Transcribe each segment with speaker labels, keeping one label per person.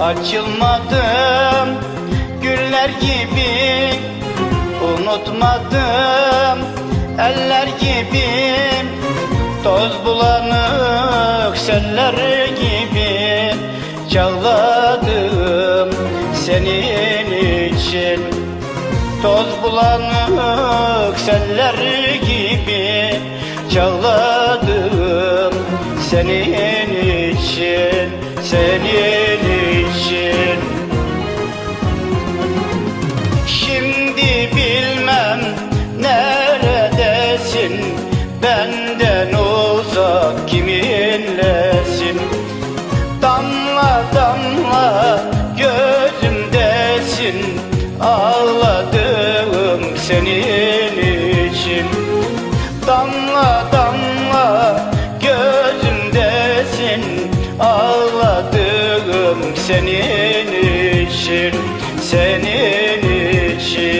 Speaker 1: Açılmadım güller gibi. Unutmadım eller gibi. Toz bulanık seller gibi. Çağladım senin için. Toz bulanık seller gibi. Çağladım senin için. Senin uzak kiminlesin Damla damla gözümdesin. Ağladım senin için. Damla damla gözümdesin. Ağladım senin için Senin için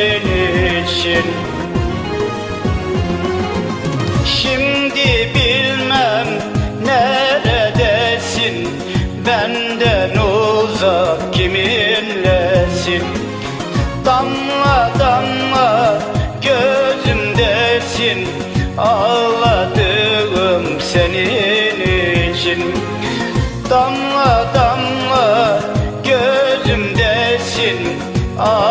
Speaker 1: kiminlesin? Damla damla gözümdesin Ağladım senin için. Damla damla gözümdesin Ağladım senin